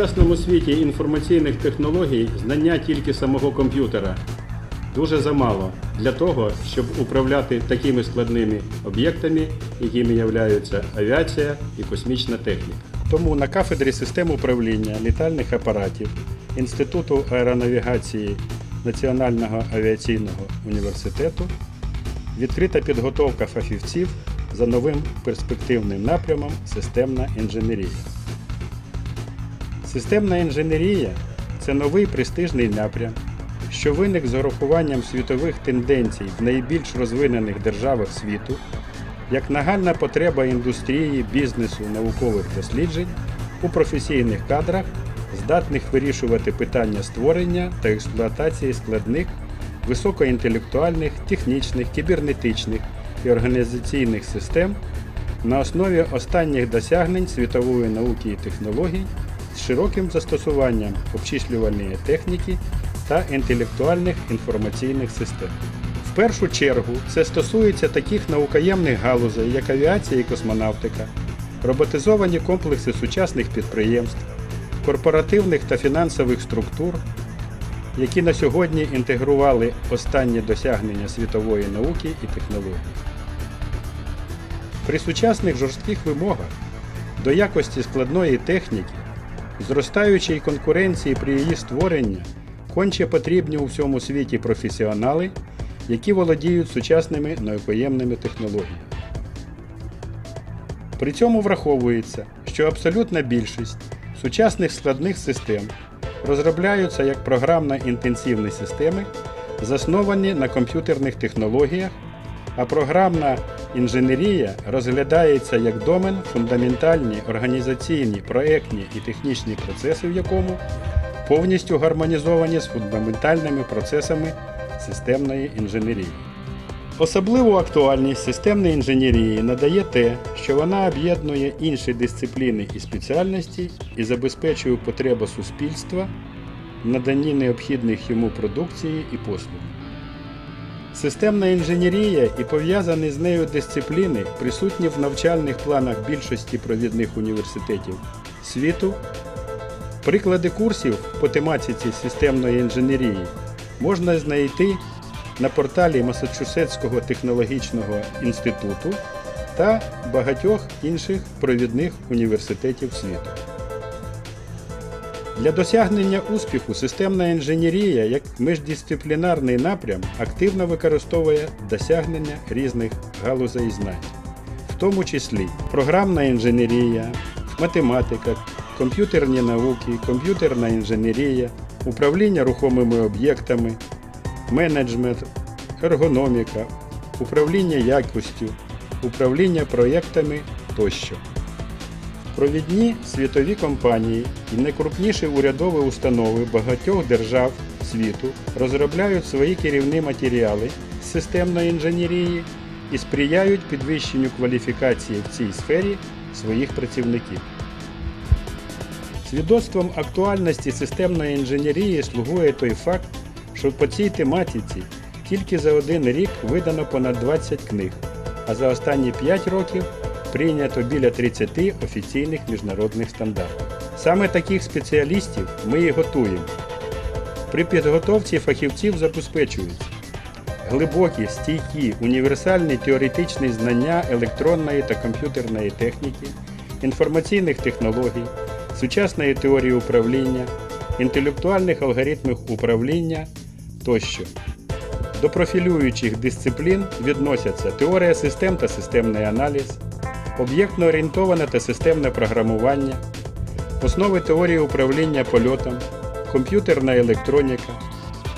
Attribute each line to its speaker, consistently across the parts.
Speaker 1: сучасному світі інформаційних технологій знання тільки самого комп'ютера дуже замало для того, щоб управляти такими складними об'єктами, якими являються авіація і космічна техніка. Тому на кафедрі систем управління літальних апаратів Інституту аеронавігації Національного авіаційного університету відкрита підготовка фахівців за новим перспективним напрямом системна інженерія. Системна інженерія це новий престижний напрям, що виник з урахуванням світових тенденцій в найбільш розвинених державах світу, як нагальна потреба індустрії, бізнесу, наукових досліджень у професійних кадрах, здатних вирішувати питання створення та експлуатації складних, високоінтелектуальних, технічних, кібернетичних і організаційних систем на основі останніх досягнень світової науки і технологій широким застосуванням обчислювальної техніки та інтелектуальних інформаційних систем. В першу чергу це стосується таких наукоємних галузей, як авіація і космонавтика, роботизовані комплекси сучасних підприємств, корпоративних та фінансових структур, які на сьогодні інтегрували останні досягнення світової науки і технологій. При сучасних жорстких вимогах до якості складної техніки, зростаючій конкуренції при її створенні, конче потрібні у всьому світі професіонали, які володіють сучасними наукоємними технологіями. При цьому враховується, що абсолютна більшість сучасних складних систем розробляються як програмно-інтенсивні системи, засновані на комп'ютерних технологіях, а програмна інженерія розглядається як домен фундаментальні організаційні, проектні і технічні процеси, в якому повністю гармонізовані з фундаментальними процесами системної інженерії. Особливу актуальність системної інженерії надає те, що вона об'єднує інші дисципліни і спеціальності і забезпечує потребу суспільства в наданні необхідних йому продукції і послуг. Системна інженерія і пов'язані з нею дисципліни присутні в навчальних планах більшості провідних університетів світу. Приклади курсів по тематиці системної інженерії можна знайти на порталі Масачусетського технологічного інституту та багатьох інших провідних університетів світу. Для досягнення успіху системна інженерія як міждисциплінарний напрям активно використовує досягнення різних галузей знань, в тому числі програмна інженерія, математика, комп'ютерні науки, комп'ютерна інженерія, управління рухомими об'єктами, менеджмент, ергономіка, управління якістю, управління проєктами тощо. Провідні світові компанії і найкрупніші урядові установи багатьох держав світу розробляють свої керівні матеріали з системної інженерії і сприяють підвищенню кваліфікації в цій сфері своїх працівників. Свідоцтвом актуальності системної інженерії слугує той факт, що по цій тематиці тільки за один рік видано понад 20 книг, а за останні 5 років прийнято біля 30 офіційних міжнародних стандартів. Саме таких спеціалістів ми і готуємо. При підготовці фахівців забезпечуються глибокі, стійкі, універсальні теоретичні знання електронної та комп'ютерної техніки, інформаційних технологій, сучасної теорії управління, інтелектуальних алгоритмів управління тощо. До профілюючих дисциплін відносяться теорія систем та системний аналіз, об'єктно орієнтоване та системне програмування, основи теорії управління польотом, комп'ютерна електроніка,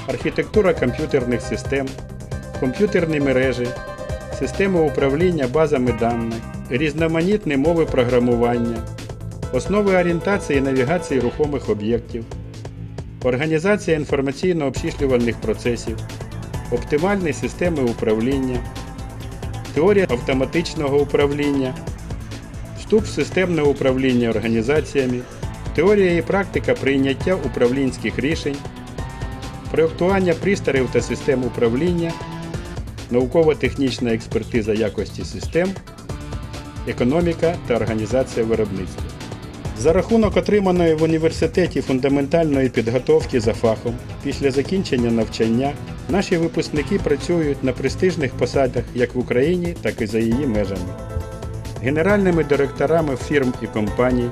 Speaker 1: архітектура комп'ютерних систем, комп'ютерні мережі, системи управління базами даних, різноманітні мови програмування, основи орієнтації і навігації рухомих об'єктів, організація інформаційно-обчислювальних процесів, оптимальні системи управління, теорія автоматичного управління, вступ в системне управління організаціями, теорія і практика прийняття управлінських рішень, проєктування пристроїв та систем управління, науково-технічна експертиза якості систем, економіка та організація виробництва. За рахунок отриманої в університеті фундаментальної підготовки за фахом після закінчення навчання наші випускники працюють на престижних посадах як в Україні, так і за її межами. Генеральними директорами фірм і компаній,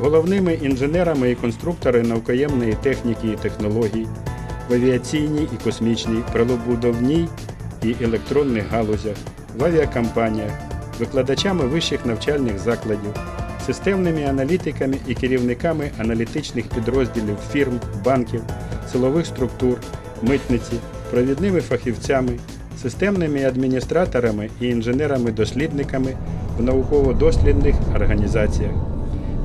Speaker 1: головними інженерами і конструкторами наукоємної техніки і технологій в авіаційній і космічній, прилобудовній і електронних галузях, в авіакомпаніях, викладачами вищих навчальних закладів, системними аналітиками і керівниками аналітичних підрозділів фірм, банків, силових структур, митниці, провідними фахівцями, системними адміністраторами і інженерами-дослідниками в науково-дослідних організаціях,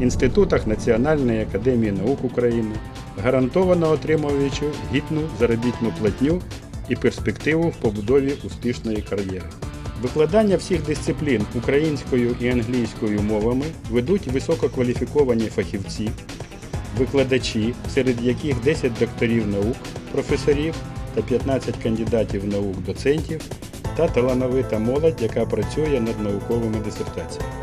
Speaker 1: інститутах Національної академії наук України, гарантовано отримуючи гідну заробітну платню і перспективу в побудові успішної кар'єри. Викладання всіх дисциплін українською і англійською мовами ведуть висококваліфіковані фахівці, викладачі, серед яких 10 докторів наук, професорів та 15 кандидатів наук, доцентів та талановита молодь, яка працює над науковими дисертаціями.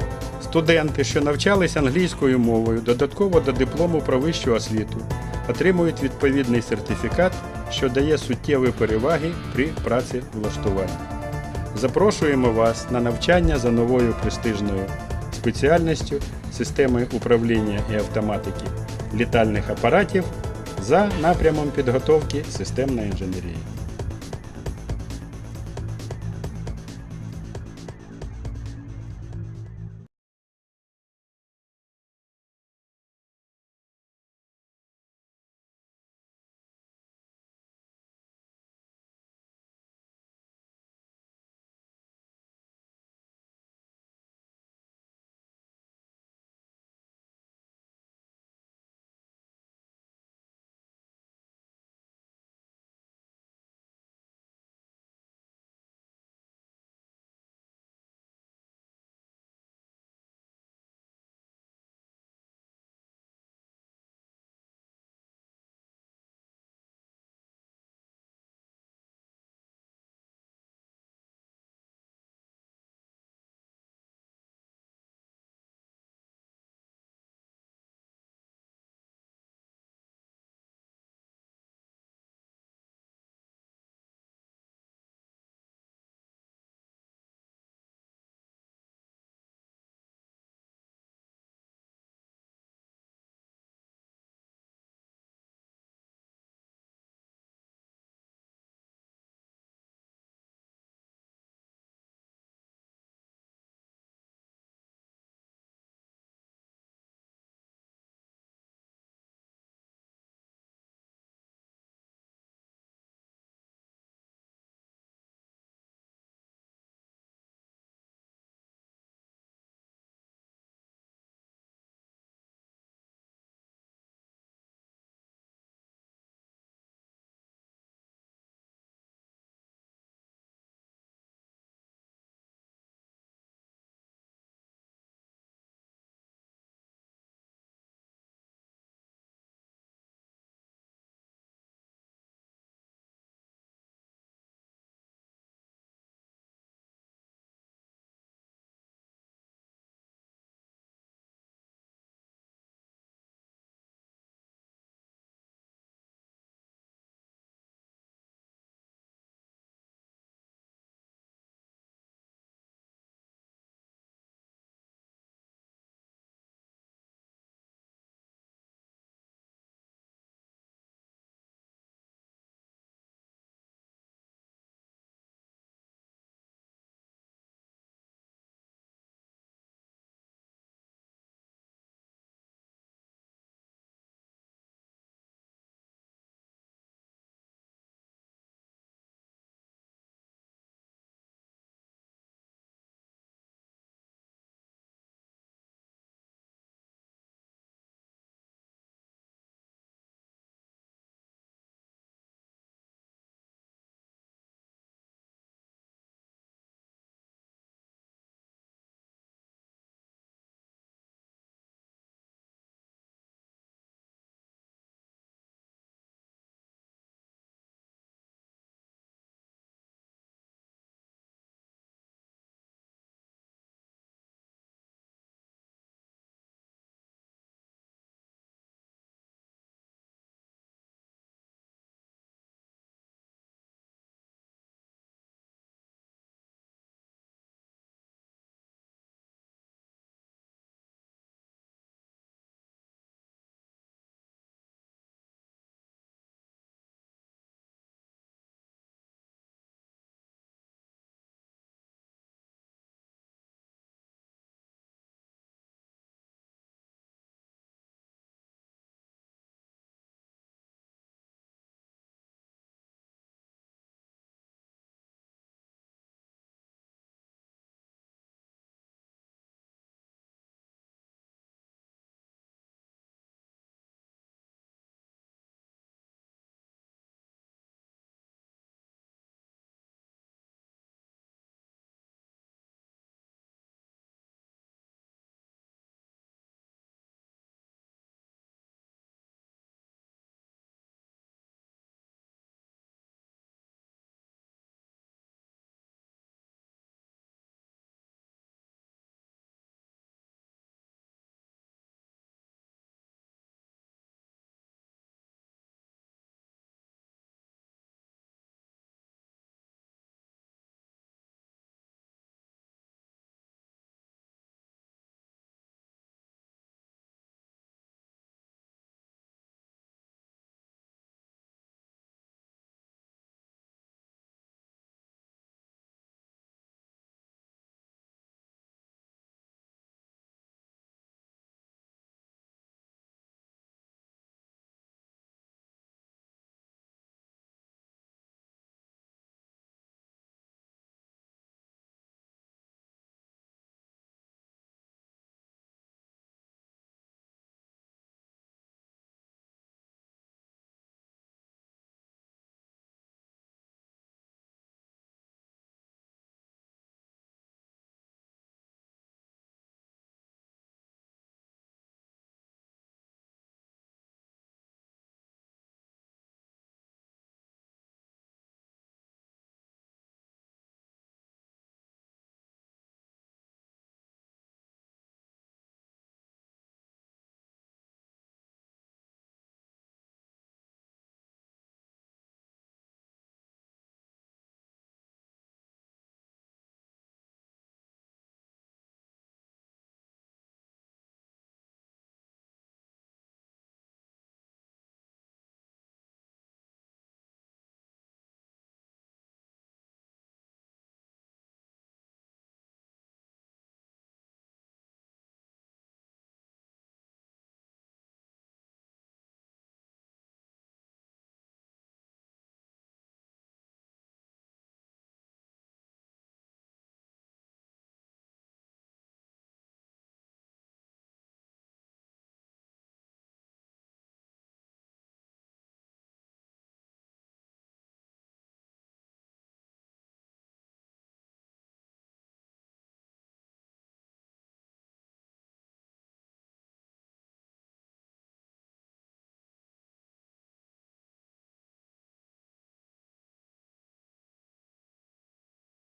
Speaker 1: Студенти, що навчались англійською мовою, додатково до диплому про вищу освіту, отримують відповідний сертифікат, що дає суттєві переваги при працевлаштуванні. Запрошуємо вас на навчання за новою престижною спеціальністю системи управління і автоматики літальних апаратів за напрямом підготовки системна інженерія.